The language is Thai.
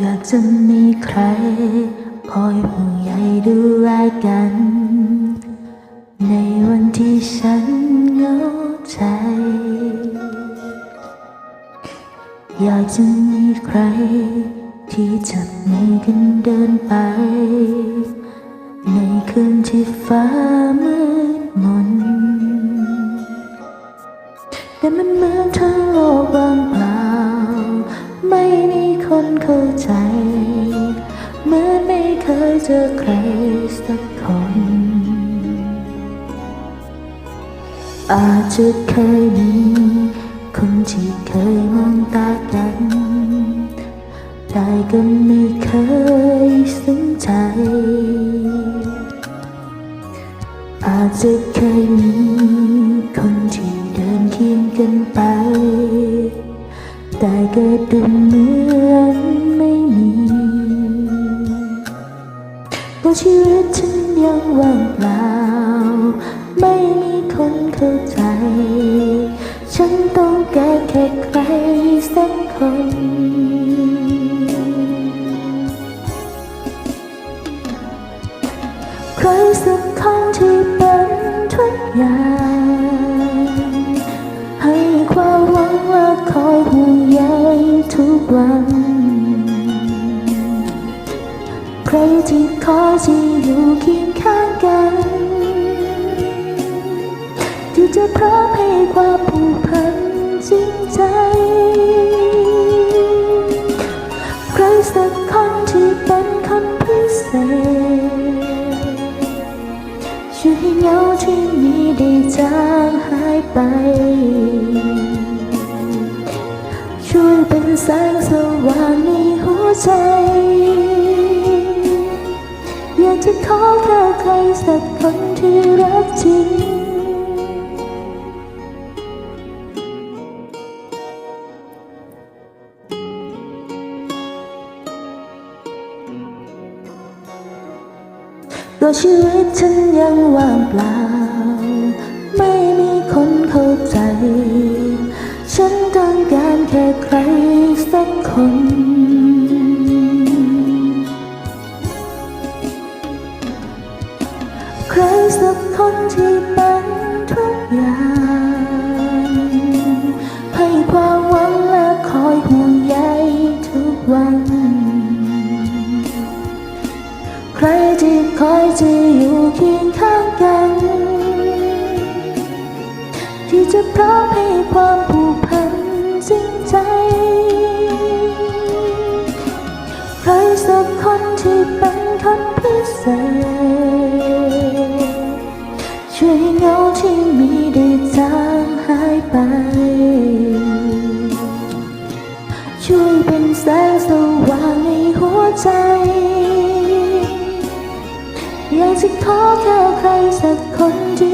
อยากจะมีใคร คอยห่วงใยดูแลกัน ในวันที่ฉันเหงาใจ อยากจะมีใคร ที่จับมือกันเดินไป ในคืนที่ฟ้ามืดมน แต่มันเหมือนทั้งโลกว่างเปล่าไม่มี คนเข้าใจ เหมือนไม่เคยเจอใครสักคน อาจจะเคยมีคนที่เคยมองตากันแต่ก็ไม่เคยซึ้งใจ อาจจะเคยมีคนที่เดินเคียงกันไป แต่เก็ดูเหมือนไม่มีก็ชีวิตฉันยังว่างเปล่า ไม่มีคนเข้าใจ ฉันต้องการแค่ใครสักคนใครสักคนที่เป็นทุกอย่าง รที่คอที่อยู่เคียงข้างกัน ที่จะพร้อมให้ความผูกพันจริงใจ ใครสักคนที่เป็นคนพิเศษช่วยให้เหงาที่มีได้จางหายไป ช่วยเป็นแสงสว่างในหัวใจ สักคนที่รักจริงก็ชีวิตฉันยังว่างเปล่า ไม่มีคนเข้าใจ ฉันต้องการแค่ใครสักคน ใครสักคนที่เป็นทุกอย่างให้ความหวังและคอยห่วงใยทุกวัน ใครที่คอยจะอยู่เคียงข้างกัน ที่จะพร้อมให้ความผูกพันจริงใจ ใครสักคนที่เป็นคนพิเศษ เหงาที่มีได้จางหายไป ช่วยเป็นแสงสว่างในหัวใจ อยากจะขอแค่ใครสักคนที่